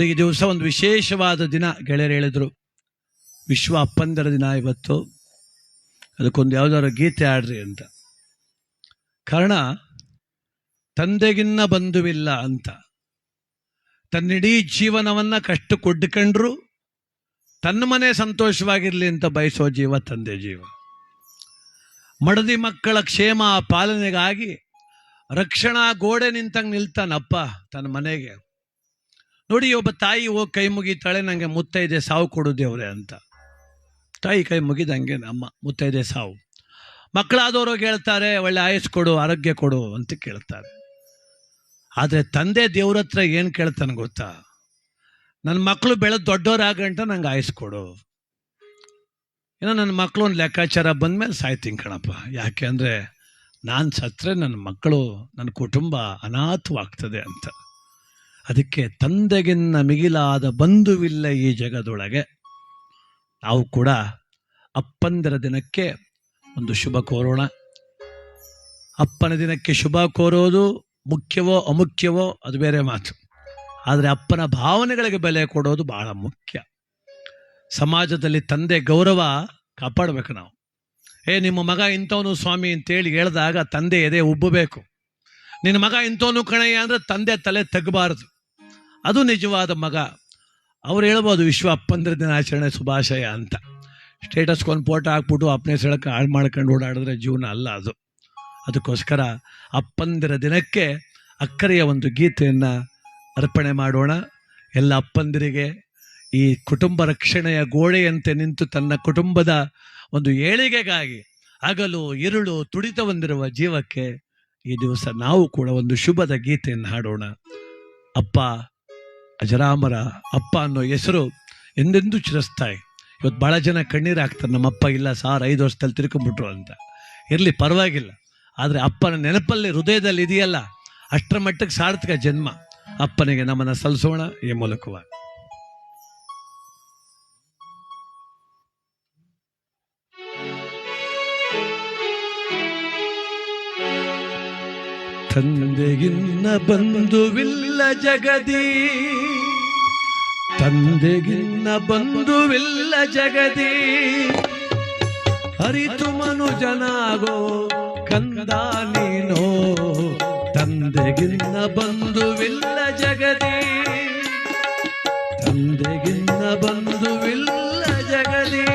ಈ ದಿವಸ ಒಂದು ವಿಶೇಷವಾದ ದಿನ ಗೆಳೆಯರು ಹೇಳಿದರು. ವಿಶ್ವ ಅಪ್ಪಂದರ ದಿನ ಇವತ್ತು. ಅದಕ್ಕೊಂದು ಯಾವುದಾದ್ರು ಗೀತೆ ಆಡ್ರಿ ಅಂತ. ಕಾರಣ, ತಂದೆಗಿನ್ನ ಬಂಧುವಿಲ್ಲ ಅಂತ. ತನ್ನಿಡೀ ಜೀವನವನ್ನು ಕಷ್ಟ ಕೊಡ್ಕೊಂಡ್ರು ತನ್ನ ಮನೆ ಸಂತೋಷವಾಗಿರಲಿ ಅಂತ ಬಯಸೋ ಜೀವ ತಂದೆ ಜೀವ. ಮಡದಿ ಮಕ್ಕಳ ಕ್ಷೇಮ ಪಾಲನೆಗಾಗಿ ರಕ್ಷಣಾ ಗೋಡೆ ನಿಂತಂಗೆ ನಿಲ್ತಾನಪ್ಪ ತನ್ನ ಮನೆಗೆ. ನೋಡಿ, ಒಬ್ಬ ತಾಯಿ ಹೋಗಿ ಕೈ ಮುಗಿತಾಳೆ ನನಗೆ ಮುತ್ತೈದೆ ಸಾವು ಕೊಡು ದೇವ್ರೆ ಅಂತ. ತಾಯಿ ಕೈ ಮುಗಿದಂಗೆ ನಮ್ಮ ಮುತ್ತೈದೆ ಸಾವು. ಮಕ್ಕಳಾದವರು ಹೇಳ್ತಾರೆ ಒಳ್ಳೆ ಆಯಸ್ ಕೊಡು, ಆರೋಗ್ಯ ಕೊಡು ಅಂತ ಕೇಳ್ತಾರೆ. ಆದರೆ ತಂದೆ ದೇವ್ರ ಹತ್ರ ಏನು ಕೇಳ್ತಾನೆ ಗೊತ್ತಾ? ನನ್ನ ಮಕ್ಕಳು ಬೆಳೆದು ದೊಡ್ಡವರಾಗಂಟ ನಂಗೆ ಆಯಸ್ ಕೊಡು. ಏನೋ ನನ್ನ ಮಕ್ಕಳು ಒಂದು ಲೆಕ್ಕಾಚಾರ ಬಂದ್ಮೇಲೆ ಸಾಯ್ತೀನಿ ಕಣಪ್ಪ. ಯಾಕೆ ಅಂದರೆ ನಾನು ಸತ್ತರೆ ನನ್ನ ಮಕ್ಕಳು, ನನ್ನ ಕುಟುಂಬ ಅನಾಥವಾಗ್ತದೆ ಅಂತ. ಅದಕ್ಕೆ ತಂದೆಗಿನ್ನ ಮಿಗಿಲಾದ ಬಂಧುವಿಲ್ಲ ಈ ಜಗದೊಳಗೆ. ನಾವು ಕೂಡ ಅಪ್ಪಂದರ ದಿನಕ್ಕೆ ಒಂದು ಶುಭ ಕೋರೋಣ. ಅಪ್ಪನ ದಿನಕ್ಕೆ ಶುಭ ಕೋರೋದು ಮುಖ್ಯವೋ ಅಮುಖ್ಯವೋ ಅದು ಬೇರೆ ಮಾತು. ಆದರೆ ಅಪ್ಪನ ಭಾವನೆಗಳಿಗೆ ಬೆಲೆ ಕೊಡೋದು ಬಹಳ ಮುಖ್ಯ. ಸಮಾಜದಲ್ಲಿ ತಂದೆ ಗೌರವ ಕಾಪಾಡಬೇಕು ನಾವು. ಏ, ನಿಮ್ಮ ಮಗ ಇಂಥವನು ಸ್ವಾಮಿ ಅಂತೇಳಿ ಹೇಳಿದಾಗ ತಂದೆ ಎದೆ ಉಬ್ಬಬೇಕು. ನಿನ್ನ ಮಗ ಇಂಥವನು ಕಣಯ್ಯ ಅಂದರೆ ತಂದೆ ತಲೆ ತಗಬಾರದು. ಅದು ನಿಜವಾದ ಮಗ. ಅವ್ರು ಹೇಳ್ಬೋದು, ವಿಶ್ವ ಅಪ್ಪಂದ್ರ ದಿನಾಚರಣೆ ಶುಭಾಶಯ ಅಂತ. ಸ್ಟೇಟಸ್ಗೊಂದು ಫೋಟೋ ಹಾಕ್ಬಿಟ್ಟು ಅಪ್ಪನೇ ಸೆಳಕ್ಕೆ ಹಾಳು ಮಾಡ್ಕೊಂಡು ಓಡಾಡಿದ್ರೆ ಜೀವನ ಅಲ್ಲ ಅದು. ಅದಕ್ಕೋಸ್ಕರ ಅಪ್ಪಂದಿರ ದಿನಕ್ಕೆ ಅಕ್ಕರೆಯ ಒಂದು ಗೀತೆಯನ್ನು ಅರ್ಪಣೆ ಮಾಡೋಣ. ಎಲ್ಲ ಅಪ್ಪಂದಿರಿಗೆ ಈ ಕುಟುಂಬ ರಕ್ಷಣೆಯ ಗೋಡೆಯಂತೆ ನಿಂತು ತನ್ನ ಕುಟುಂಬದ ಒಂದು ಏಳಿಗೆಗಾಗಿ ಹಗಲು ಇರುಳು ತುಡಿತ ಹೊಂದಿರುವ ಜೀವಕ್ಕೆ ಈ ದಿವಸ ನಾವು ಕೂಡ ಒಂದು ಶುಭದ ಗೀತೆಯನ್ನು ಹಾಡೋಣ. ಅಪ್ಪ ಅಜರಾಮರ ಅಪ್ಪ ಅನ್ನೋ ಹೆಸರು ಎಂದೆಂದೂ ಚಿರಸ್ತಾಯಿ ಇವತ್ತು ಭಾಳ ಜನ ಕಣ್ಣೀರು ಹಾಕ್ತಾರೆ ನಮ್ಮಪ್ಪ ಇಲ್ಲ ಸಾರ್, ಐದು ವರ್ಷದಲ್ಲಿ ತಿರ್ಕೊಂಡ್ಬಿಟ್ರು ಅಂತ. ಇರಲಿ, ಪರವಾಗಿಲ್ಲ. ಆದರೆ ಅಪ್ಪನ ನೆನಪಲ್ಲಿ ಹೃದಯದಲ್ಲಿ ಇದೆಯಲ್ಲ, ಅಷ್ಟರ ಮಟ್ಟಕ್ಕೆ ಸಾರ್ಥಕ ಜನ್ಮ. ಅಪ್ಪನಿಗೆ ನಮ್ಮನ್ನು ಸಲ್ಲಿಸೋಣ ಈ ಮೂಲಕವಾಗಿ. ತಂದೆಗಿನ್ನ ಬಂಧುವಿಲ್ಲ ಜಗದಿ. ತಂದೆಗಿನ್ನ ಬಂಧುವಿಲ್ಲ ಜಗದಿ. ಅರಿತು ಮನುಜನಾಗೋ ಕಂದ ನೀನೋ. ತಂದೆಗಿನ್ನ ಬಂಧುವಿಲ್ಲ ಜಗದಿ. ತಂದೆಗಿನ್ನ ಬಂಧುವಿಲ್ಲ ಜಗದಿ.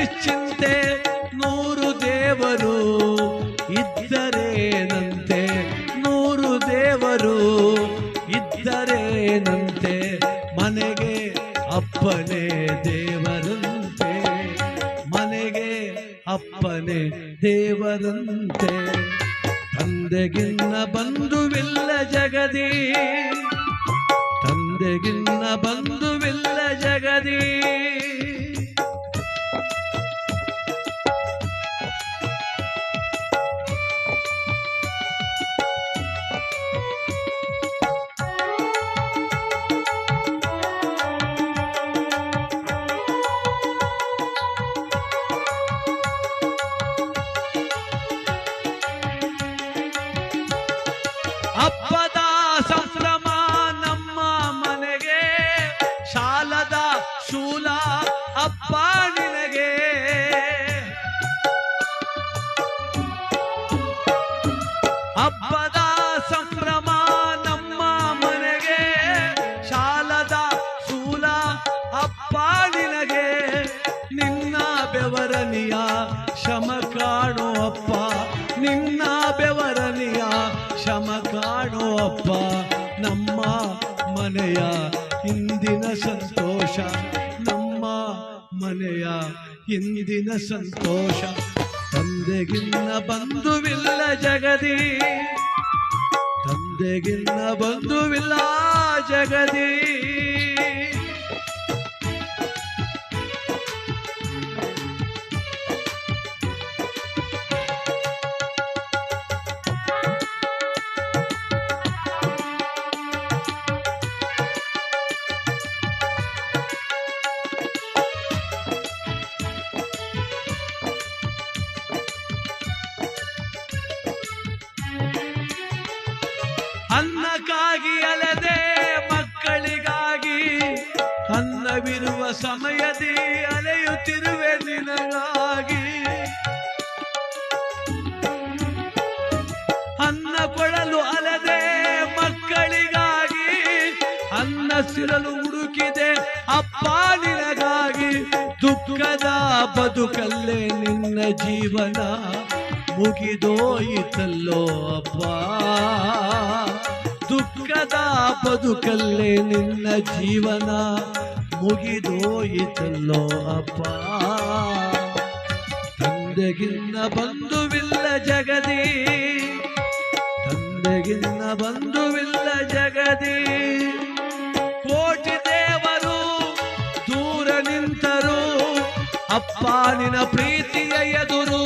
ನಿಶ್ಚಿಂತೆ ನೂರು ದೇವರು ಇದ್ದರೇನಂತೆ? ನೂರು ದೇವರು ಇದ್ದರೇನಂತೆ? ಮನೆಗೆ ಅಪ್ಪನೇ ದೇವರಂತೆ. ಮನೆಗೆ ಅಪ್ಪನೇ ದೇವರಂತೆ. ತಂದೆಗಿನ್ನ ಬಂಧುವಿಲ್ಲ ಜಗದಿ. ತಂದೆಗಿನ್ನ ಬಂಧುವಿಲ್ಲ Santa ಶ್ರಮ ಕಾಣುವಪ್ಪ ನಮ್ಮ ಮನೆಯ ಇಂದಿನ ಸಂತೋಷ. ನಮ್ಮ ಮನೆಯ ಇಂದಿನ ಸಂತೋಷ. ತಂದೆಗಿನ್ನ ಬಂಧುವಿಲ್ಲ ಜಗದಿ. ತಂದೆಗಿನ್ನ ಬಂಧುವಿಲ್ಲ ಜಗದಿ. ಸಮಯದಿ ಅಲೆಯುತ್ತಿರುವೆ ನಿನಗಾಗಿ ಅನ್ನ ಕೊಡಲು ಅಲದೆ ಮಕ್ಕಳಿಗಾಗಿ, ಅನ್ನ ಸಿರಲು ಹುಡುಕಿದೆ ಅಪ್ಪ ನಿನಗಾಗಿ. ದುಃಖದ ಬದುಕಲ್ಲೇ ನಿನ್ನ ಜೀವನ ಮುಗಿದೋಯಿತಲ್ಲೋ ಅಪ್ಪ. ದುಃಖದ ಬದುಕಲ್ಲೇ ನಿನ್ನ ಜೀವನ ಮುಗಿದೋಯಿತಲ್ಲೋ ಅಪ್ಪ? ತಂದೆಗಿನ್ನ ಬಂಧುವಿಲ್ಲ ಜಗದಿ. ತಂದೆಗಿನ್ನ ಬಂಧುವಿಲ್ಲ ಜಗದಿ. ಕೋಟಿ ದೇವರು ದೂರ ನಿಂತರು. ಅಪ್ಪ ನಿನ ಪ್ರೀತಿಯ ಎದುರು.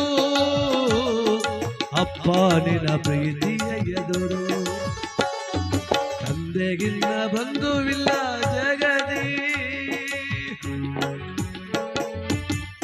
ಅಪ್ಪ ನಿನ ಪ್ರೀತಿಯ ಎದುರು. ತಂದೆಗಿನ್ನ ಬಂಧುವಿಲ್ಲ ಜಗ